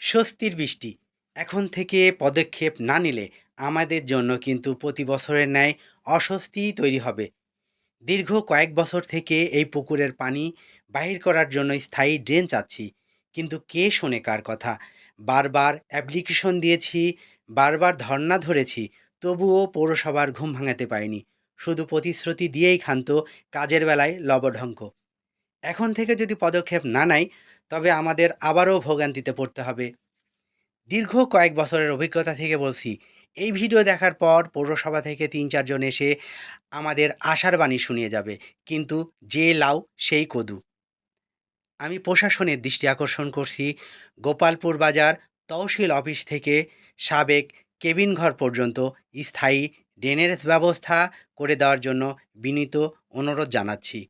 স্বস্তির বৃষ্টি। এখন থেকে পদক্ষেপ না নিলে আমাদের জন্য কিন্তু প্রতি বছরের ন্যায় অস্বস্তিই তৈরি হবে। দীর্ঘ কয়েক বছর থেকে এই পুকুরের পানি বাহির করার জন্য স্থায়ী ড্রেন চাচ্ছি। কিন্তু কে শোনে কার কথা? বারবার অ্যাপ্লিকেশন দিয়েছি, বারবার ধর্ণা ধরেছি, তবুও পৌরসভার ঘুম ভাঙাতে পারিনি। শুধু প্রতিশ্রুতি দিয়েই ক্ষান্ত কাজের বেলায় লবঢঙ্ক। এখন থেকে যদি পদক্ষেপ না নেয় তবে আমাদের আবারও ভোগান্তিতে পড়তে হবে। দীর্ঘ কয়েক বছরের অভিজ্ঞতা থেকে বলছি, এই ভিডিও দেখার পর পৌরসভা থেকে তিন চারজন এসে আমাদের আশার বাণী শুনিয়ে যাবে, কিন্তু যে লাউ, সেই কদু। আমি প্রশাসনের দৃষ্টি আকর্ষণ করছি, গোপালপুর বাজার তহসিল অফিস থেকে সাবেক কেবিন ঘর পর্যন্ত স্থায়ী ড্রেনের ব্যবস্থা করে দেওয়ার জন্য বিনীত অনুরোধ জানাচ্ছি।